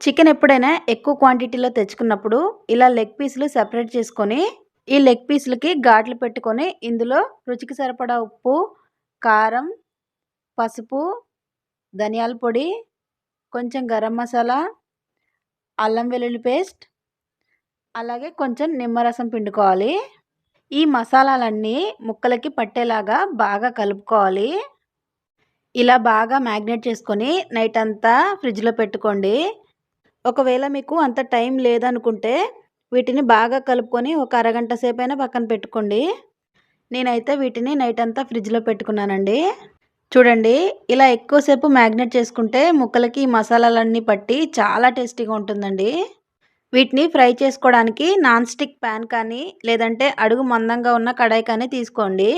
Chicken ఎప్పుడైనా ఎక్కువ క్వాంటిటీలో తెచ్చుకున్నప్పుడు ఇలా లెగ్ పీసులు సెపరేట్ చేసుకొని ఈ లెగ్ పీసులకి ఘాట్లు పెట్టుకొని ఇందులో రుచికి సరిపడా ఉప్పు కారం పసుపు ధనియాల పొడి కొంచెం గరం మసాలా అల్లం వెల్లుల్లి పేస్ట్ అలాగే కొంచెం నిమ్మరసం పిండుకోవాలి. ఈ మసాలాలన్నీ ముక్కలకి పట్టేలాగా బాగా కలుపుకోవాలి. ఇలా బాగా మ్యాగ్నేట్ చేసుకొని నైట్ అంతా ఫ్రిడ్జ్లో పెట్టుకోండి. ఒకవేళ మీకు అంత టైం లేదనుకుంటే వీటిని బాగా కలుపుకొని ఒక అరగంట సేపైనా పక్కన పెట్టుకోండి. నేనైతే వీటిని నైట్ అంతా ఫ్రిడ్జ్లో పెట్టుకున్నానండి. చూడండి ఇలా ఎక్కువసేపు మ్యాగ్నెట్ చేసుకుంటే ముక్కలకి మసాలాలన్నీ పట్టి చాలా టేస్టీగా ఉంటుందండి. వీటిని ఫ్రై చేసుకోవడానికి నాన్ స్టిక్ ప్యాన్ కానీ లేదంటే అడుగు మందంగా ఉన్న కడాయి కానీ తీసుకోండి.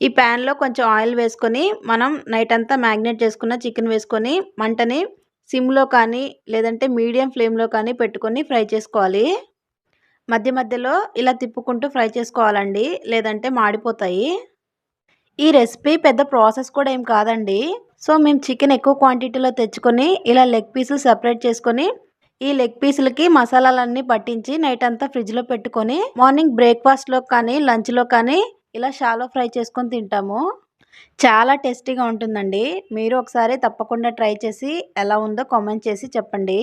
ఈ ప్యాన్లో కొంచెం ఆయిల్ వేసుకొని మనం నైట్ అంతా మ్యాగ్నెట్ చేసుకున్న చికెన్ వేసుకొని మంటని సిమ్లో కానీ లేదంటే మీడియం ఫ్లేమ్లో కానీ పెట్టుకొని ఫ్రై చేసుకోవాలి. మధ్య మధ్యలో ఇలా తిప్పుకుంటూ ఫ్రై చేసుకోవాలండి. లేదంటే మాడిపోతాయి. ఈ రెసిపీ పెద్ద ప్రాసెస్ కూడా ఏం కాదండి. సో మేము చికెన్ ఎక్కువ క్వాంటిటీలో తెచ్చుకొని ఇలా లెగ్ పీసులు సపరేట్ చేసుకొని ఈ లెగ్ పీసులకి మసాలాలన్నీ పట్టించి నైట్ అంతా ఫ్రిడ్జ్లో పెట్టుకొని మార్నింగ్ బ్రేక్ఫాస్ట్లో కానీ లంచ్లో కానీ ఇలా షాలో ఫ్రై చేసుకొని తింటాము. చాలా టేస్టీగా ఉంటుందండి. మీరు ఒకసారి తప్పకుండా ట్రై చేసి ఎలా ఉందో కామెంట్ చేసి చెప్పండి.